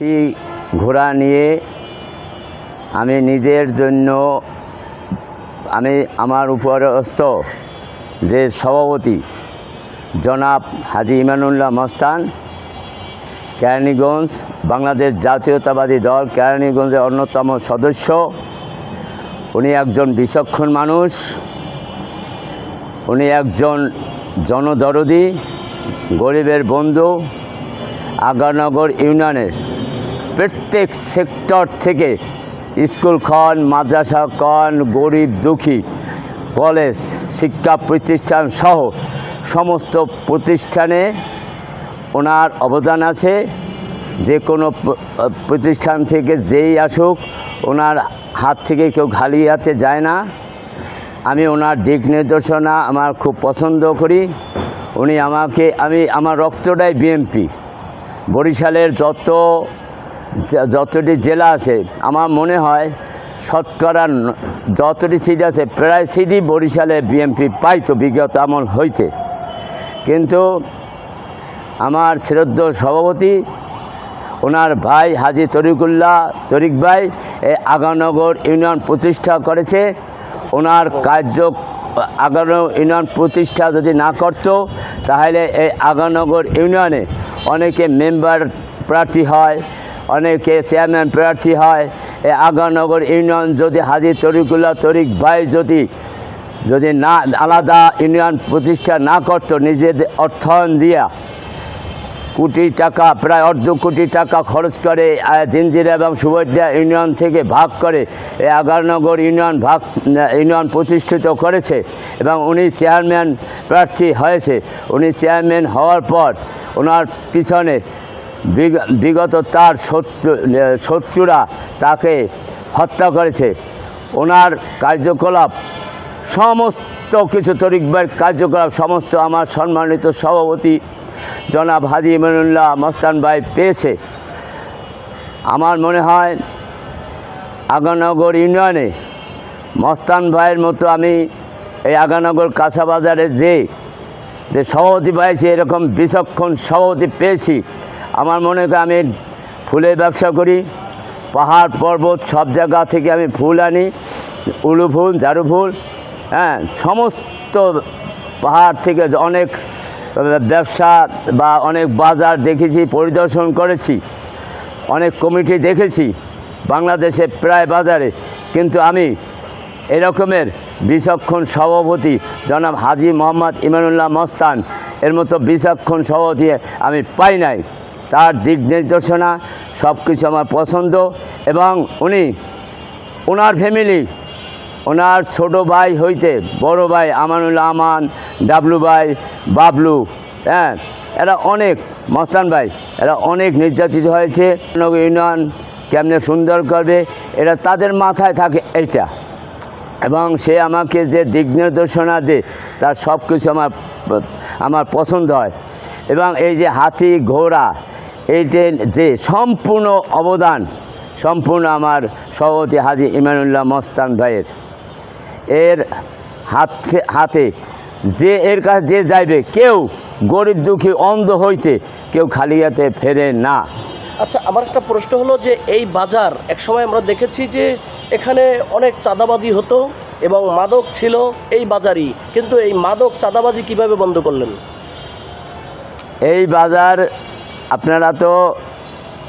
হাতি ঘোড়া নিয়ে আমি নিজের জন্য আমি আমার উপরস্থ যে সভাপতি জনাব হাজি ইমানুল্লাহ মস্তান, কেরানীগঞ্জ বাংলাদেশ জাতীয়তাবাদী দল, কেরানীগঞ্জের অন্যতম সদস্য, উনি একজন বিচক্ষণ মানুষ, উনি একজন জনদরদি, গরিবের বন্ধু, আগারনগর ইউনিয়নের প্রত্যেক সেক্টর থেকে স্কুল খন, মাদ্রাসা কন গরিব, দুঃখী, কলেজ, শিক্ষা প্রতিষ্ঠান সহ সমস্ত প্রতিষ্ঠানে ওনার অবদান আছে। যে কোনো প্রতিষ্ঠান থেকে যেই আসুক, ওনার হাত থেকে কেউ খালি হাতে যায় না। আমি ওনার দিক নির্দেশনা আমার খুব পছন্দ করি। উনি আমাকে, আমি, আমার রক্তটাই বিএমপি। বরিশালের যত যতটি জেলা আছে, আমার মনে হয় শতকরা যতটি সিট আছে, প্রায় সিটই বরিশালে বিএমপি পাইতো, বিগত আমল হইতে। কিন্তু আমার শ্রদ্ধ সভাপতি, ওনার ভাই হাজি তরিকুল্লাহ তরিক ভাই এই আগানগর ইউনিয়ন প্রতিষ্ঠা করেছে। ওনার কার্য আগানো ইউনিয়ন প্রতিষ্ঠা যদি না করত, তাহলে এই আগানগর ইউনিয়নে অনেকে মেম্বার প্রার্থী হয় অনেকে চেয়ারম্যান প্রার্থী হয়। এই আগানগর ইউনিয়ন যদি হাজির তরিকুল্লাহ তরিক ভাই যদি যদি না, আলাদা ইউনিয়ন প্রতিষ্ঠা না করতো নিজেদের অর্থায়ন দিয়া কোটি টাকা, প্রায় অর্ধ কোটি টাকা খরচ করে জিঞ্জিরা এবং সুবর্দিয়া ইউনিয়ন থেকে ভাগ করে আগারনগর ইউনিয়ন ভাগ ইউনিয়ন প্রতিষ্ঠিত করেছে এবং উনি চেয়ারম্যান প্রার্থী হয়েছে। উনি চেয়ারম্যান হওয়ার পর ওনার পিছনে বিগত তার শত্রু শত্রুরা তাকে হত্যা করেছে। ওনার কার্যকলাপ, সমস্ত কিছু তরিকবার কার্যকলাপ, সমস্ত আমার সম্মানিত সভাপতি জনাব হাজি ইমানুল্লাহ মস্তান ভাই পেয়েছে। আমার মনে হয় আগানগর ইউনিয়নে মস্তান ভাইয়ের মতো আমি এই আগানগর কাঁচাবাজারে যে যে সভাপতি পাইছি, এরকম বিচক্ষণ সভাপতি পেয়েছি। আমার মনে হয় আমি ফুলের ব্যবসা করি, পাহাড় পর্বত সব জায়গা থেকে আমি ফুল আনি, উলু ফুল, ঝাড়ু ফুল হ্যাঁ সমস্ত পাহাড় থেকে অনেক ব্যবসা বা অনেক বাজার দেখেছি, পরিদর্শন করেছি, অনেক কমিটি দেখেছি, বাংলাদেশে প্রায় বাজারে। কিন্তু আমি এরকমের বিচক্ষণ সভাপতি জনাব হাজি মোহাম্মদ ইমানুল্লাহ মস্তান, এর মতো বিচক্ষণ সভাপতি আমি পাই নাই। তার দিক নির্দেশনা সব কিছু আমার পছন্দ এবং উনি ওনার ফ্যামিলি ওনার ছোট ভাই হইতে বড় ভাই আমানুল্লাহ আমান, ডাবলু ভাই, বাবলু হ্যাঁ এরা অনেক, মস্তান ভাই, এরা অনেক নির্যাতিত হয়েছে। ইউনিয়ন কেমনে সুন্দর করবে, এরা তাদের মাথায় থাকে এইটা। এবং সে আমাকে যে দিক নির্দেশনা দেয়, তার সব কিছু আমার আমার পছন্দ হয়। এবং এই যে হাতি, ঘোড়া, এই যে সম্পূর্ণ অবদান, সম্পূর্ণ আমার সভাপতি হাজি ইমানুল্লাহ মস্তান ভাইয়ের। এর হাতে হাতে যে এর কাছে যে যাইবে, কেউ গরিব দুঃখী, অন্ধ হইতে কেউ খালি হাতে ফেরে না। আচ্ছা আমার একটা প্রশ্ন হলো যে এই বাজার, একসময় আমরা দেখেছি যে এখানে অনেক চাঁদাবাজি হতো এবং মাদক ছিল এই বাজারই। কিন্তু এই মাদক চাঁদাবাজি কীভাবে বন্ধ করলেন? এই বাজার আপনারা তো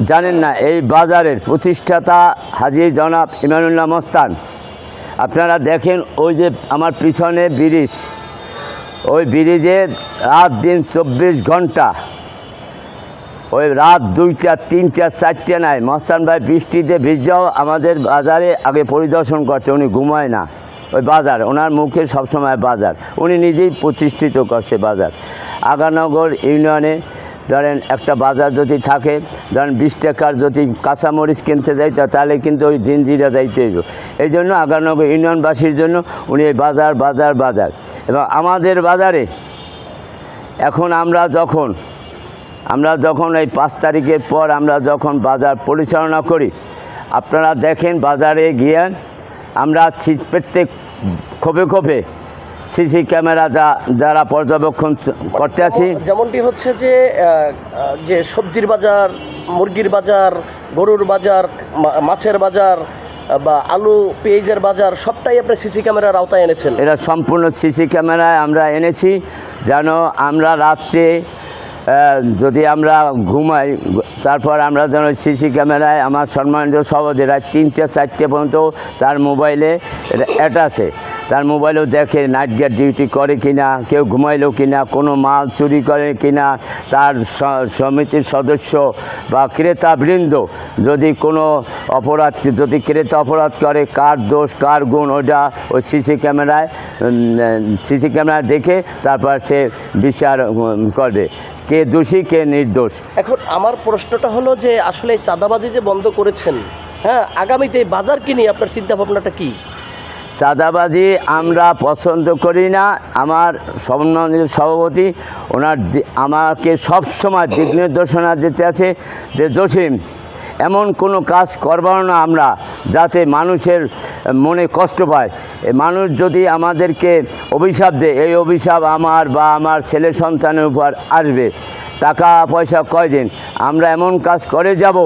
জানেন না, এই বাজারের প্রতিষ্ঠাতা হাজি জনাব ইমানুল্লাহ মস্তান। আপনারা দেখেন ওই যে আমার পিছনে ব্রিজ। ওই ব্রিজে রাত দিন চব্বিশ ঘণ্টা, ওই রাত দুইটা, তিনটা, চারটে নাই। মস্তান ভাই বৃষ্টিতে ভিজাও আমাদের বাজারে আগে পরিদর্শন করতে, উনি ঘুমায় না। ওই বাজার, ওনার মুখে সবসময় বাজার। উনি নিজেই প্রতিষ্ঠিত করছে বাজার। আগানগর ইউনিয়নে ধরেন একটা বাজার যদি থাকে, ধরেন বিশ টাকার যদি কাঁচামরিচ কিনতে যাইতো তাহলে কিন্তু ওই জিনজিরা যাইতে হইব এই জন্য আগানগর ইউনিয়নবাসীর জন্য উনি এই বাজার বাজার বাজার। এবং আমাদের বাজারে এখন আমরা যখন আমরা যখন এই পাঁচ তারিখের পর আমরা যখন বাজার পরিচালনা করি, আপনারা দেখেন বাজারে গিয়ে আমরা প্রত্যেক খোপে খোপে সিসি ক্যামেরা যা যারা পর্যবেক্ষণ করতে আছি। যেমনটি হচ্ছে যে যে সবজির বাজার মুরগির বাজার গরুর বাজার মাছের বাজার বা আলু পেঁয়াজের বাজার সবটাই আপনি সিসি ক্যামেরার আওতায় এনেছেন। এরা সম্পূর্ণ সিসি ক্যামেরায় আমরা এনেছি যেন আমরা রাত্রে যদি আমরা ঘুমাই, তারপর আমরা যেন সিসি ক্যামেরায় আমার সম্মানিত রাত তিনটে, চারটে পর্যন্ত তার মোবাইলে এটা অ্যাটাচে তার মোবাইলেও দেখে নাইট গার্ড ডিউটি করে কিনা, কেউ ঘুমাইলো কিনা, কোনো মাল চুরি করে কিনা, তার সমিতির সদস্য বা ক্রেতাবৃন্দ যদি কোনো অপরাধ, যদি ক্রেতা অপরাধ করে, কার দোষ, কার গুণ, ওইটা ওই সিসি ক্যামেরায় সিসি ক্যামেরায় দেখে তারপর সে বিচার করবে। কে দোষী কে নির্দোষ? এখন আমার প্রশ্নটা হলো যে আসলে এই চাঁদাবাজি যে বন্ধ করেছেন হ্যাঁ আগামীতে বাজার কি নিয়ে আপনার চিন্তা ভাবনাটা কি? চাঁদাবাজি আমরা পছন্দ করি না। আমার সম্মানিত সভাপতি ওনার আমাকে সবসময় দিক নির্দেশনা দিতে আছে যে জসিম এমন কোনো কাজ করবার না আমরা, যাতে মানুষের মনে কষ্ট পায়। মানুষ যদি আমাদেরকে অভিশাপ দেয়, এই অভিশাপ আমার বা আমার ছেলে সন্তানের উপর আসবে। টাকা, পয়সা কয়দিন আমরা এমন কাজ করে যাব,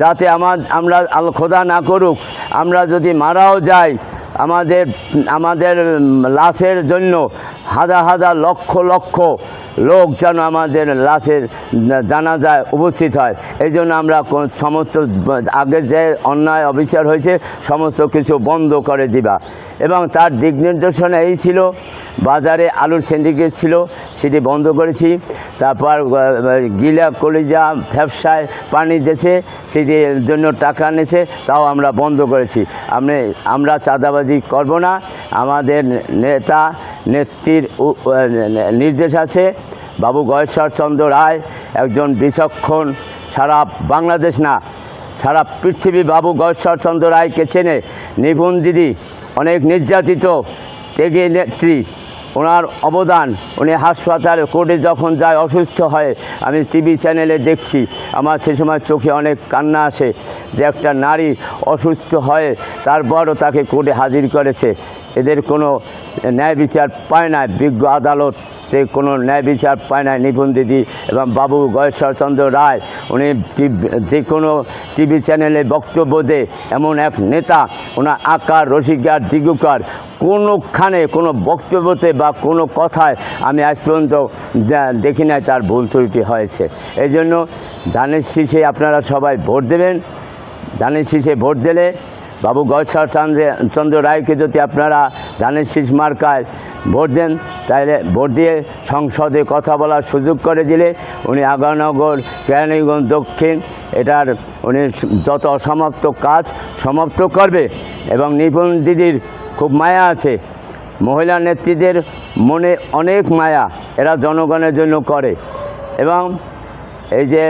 যাতে আমার, আমরা খোদা না করুক। আমরা যদি মারাও যাই আমাদের আমাদের লাশের জন্য হাজার হাজার লক্ষ লক্ষ লোক যেন আমাদের লাশের জানা যায় উপস্থিত হয়। এই জন্য আমরা সমস্ত আগে যে অন্যায় অবিচার হয়েছে, সমস্ত কিছু বন্ধ করে দিবা। এবং তার দিক নির্দেশনা এই ছিল, বাজারে আলুর সিন্ডিকেট ছিল, সেটি বন্ধ করেছি। তারপর গিলা কলিজা ব্যবসায় পানি দেশে, সেটির জন্য টাকা নিয়েছে তাও আমরা বন্ধ করেছি। আমি আমরা চাঁদাবাজি করব না। আমাদের নেতা, নেত্রীর নির্দেশ আছে। বাবু গয়েশ্বরচন্দ্র রায় একজন বিচক্ষণ, সারা বাংলাদেশ না, সারা পৃথিবী বাবু গয়েশ্বরচন্দ্র রায়কে চেনে। নিপুণ দিদি, অনেক নির্যাতিত ত্যাগী নেত্রী। ওনার অবদান, উনি হাসপাতাল কোর্টে যখন যায়, অসুস্থ হয়, আমি টিভি চ্যানেলে দেখছি। আমার সে সময় চোখে অনেক কান্না আসে যে একটা নারী অসুস্থ হয়ে, তারপরও তাকে কোর্টে হাজির করেছে। এদের কোনো ন্যায় বিচার পায় না, বিজ্ঞ আদালত। তে কোনো ন্যায় বিচার পায় না নিপুণ দিদি এবং বাবু গয়েশ্বরচন্দ্র রায়, উনি যে কোনো টিভি চ্যানেলে বক্তব্য দেয় এমন এক নেতা, ওনার আকার রসিকার দিগুকার, কোনোখানে কোনো বক্তব্যতে বা কোনো কথায় আমি আজ পর্যন্ত দেখি নাই তার ভুল ত্রুটি হয়েছে। এই জন্য ধানের শীষে আপনারা সবাই ভোট দেবেন। ধানের শীষে ভোট দিলে বাবু গয়েশ্বর চন্দ্র রায়কে যদি আপনারা ধানের শীষ মার্কায় ভোট দেন, তাহলে ভোট দিয়ে সংসদে কথা বলার সুযোগ করে দিলে উনি আগানগর, কেরানীগঞ্জ, দক্ষিণ, এটার উনি যত অসমাপ্ত কাজ সমাপ্ত করবে এবং নিপুণ দিদির খুব মায়া আছে। মহিলা নেত্রীদের মনে অনেক মায়া এরা জনগণের জন্য করে। এবং এই যে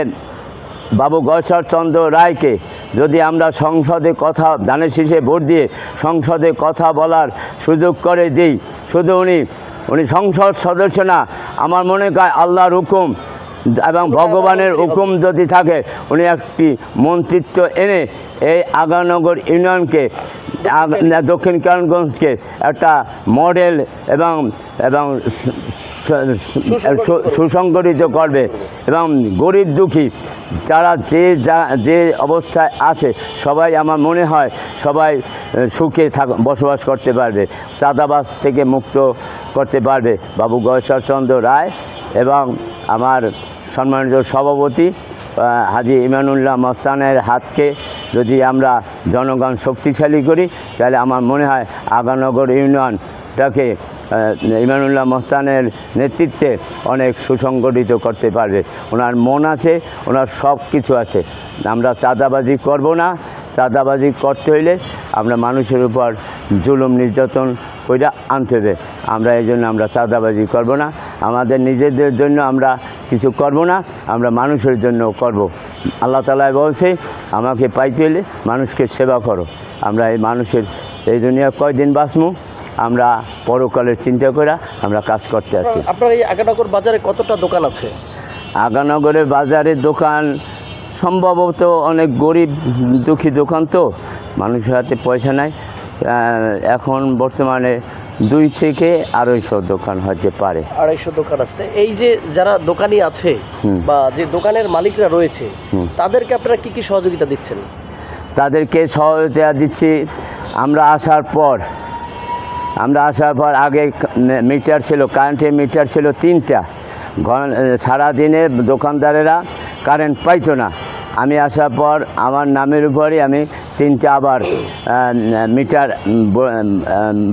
বাবু গশ্বরচন্দ্র রায়কে যদি আমরা সংসদে কথা দানের শীষে ভোট দিয়ে সংসদে কথা বলার সুযোগ করে দিই, শুধু উনি উনি সংসদ সদস্য না, আমার মনে হয় আল্লাহর হুকুম এবং ভগবানের হুকুম যদি থাকে উনি একটি মন্ত্রিত্ব এনে এই আগানগর ইউনিয়নকে দক্ষিণ কেরানগঞ্জকে একটা মডেল এবং এবং সুসংগঠিত করবে। এবং গরিব দুঃখী যারা যে যা যে অবস্থায় আছে সবাই আমার মনে হয় সবাই সুখে থাক বসবাস করতে পারবে চাঁদাবাস থেকে মুক্ত করতে পারবে। বাবু গয়েশ্বরচন্দ্র রায় এবং আমার সম্মানিত সভাপতি হাজি ইমানুল্লাহ মস্তানের হাতকে যদি আমরা জনগণ শক্তিশালী করি, তাহলে আমার মনে হয় আগানগর ইউনিয়নটাকে আহ, ইমানুল্লাহ মস্তানের নেতৃত্বে অনেক সুসংগঠিত করতে পারবে। ওনার মন আছে ওনার সব কিছু আছে। আমরা চাঁদাবাজি করব না। চাঁদাবাজি করতে হইলে আমরা মানুষের উপর জুলুম নির্যাতন ওইটা আনতে হবে। আমরা এই জন্য আমরা চাঁদাবাজি করব না। আমাদের নিজেদের জন্য আমরা কিছু করব না। আমরা মানুষের জন্য করব। আল্লাহ তালায় বলছে আমাকে পাইতে হলে মানুষকে সেবা করো। আমরা এই মানুষের এই দুনিয়া কয়দিন বাঁচমু? আমরা পরকালের চিন্তা করে আমরা কাজ করতে আসি আপনার এই আগানগর বাজারে কতটা দোকান আছে? আগানগরের বাজারের দোকান সম্ভবত অনেক গরিব দুঃখী দোকান তো মানুষের হাতে পয়সা নাই। এখন বর্তমানে দুই থেকে আড়াইশো দোকান হতে পারে। আড়াইশো দোকান আসতে এই যে যারা দোকানি আছে বা যে দোকানের মালিকরা রয়েছে। তাদেরকে আপনারা কি কি সহযোগিতা দিচ্ছেন? তাদেরকে সহযোগিতা দিচ্ছি। আমরা আসার পর আমরা আসার পর আগে মিটার ছিল কারেন্টের মিটার ছিল তিনটা। সারাদিনে দোকানদারেরা কারেন্ট পাইতো না। আমি আসার পর আমার নামের উপরে আমি তিনটা আবার মিটার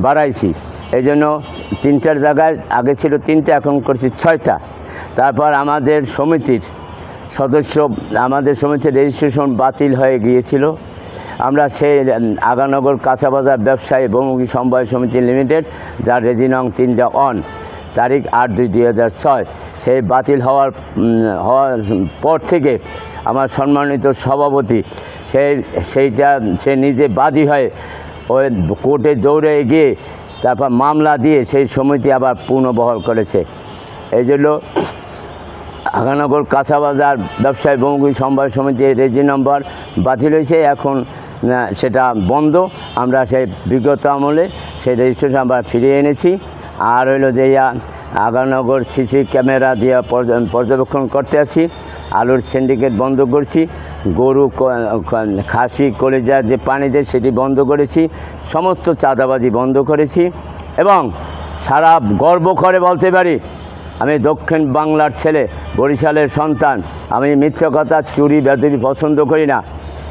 বাড়াইছি। এই জন্য তিনটার জায়গায় আগে ছিল তিনটা, এখন করছি ছয়টা। তারপর আমাদের সমিতির সদস্য আমাদের সমিতির রেজিস্ট্রেশন বাতিল হয়ে গিয়েছিল, আমরা সেই আগানগর কাঁচাবাজার ব্যবসায়ী বহুমুখী সমবায় সমিতি লিমিটেড, যার রেজিনং তিনটা অন, তারিখ আট দুই দুই হাজার ছয়, সেই বাতিল হওয়ার হওয়ার পর থেকে আমার সম্মানিত সভাপতি, সেই, সেইটা, সে নিজে বাদী হয়ে ওই কোর্টে দৌড়ে গিয়ে তারপর মামলা দিয়ে সেই সমিতি আবার পুনর্বহাল করেছে। এই জন্য আগানগর কাঁচাবাজার ব্যবসায়ী বহুমুখী সমবায় সমিতির রেজি নম্বর বাতিল হয়েছে। এখন সেটা বন্ধ। আমরা সেই বিগত আমলে সেই রেজিস্ট্রেশন আমরা ফিরিয়ে এনেছি। আর হইল যে আগানগর সিসি ক্যামেরা দিয়ে পর্য- পর্যবেক্ষণ করতে আছি। আলুর সিন্ডিকেট বন্ধ করছি। গরু খাসি, কলেজা যে পানি দেয় সেটি বন্ধ করেছি। সমস্ত চাঁদাবাজি বন্ধ করেছি। এবং সারা গর্ব করে বলতে পারি আমি দক্ষিণ বাংলার ছেলে বরিশালের সন্তান। আমি মিথ্যা কথা চুরি বেদবি পছন্দ করি না।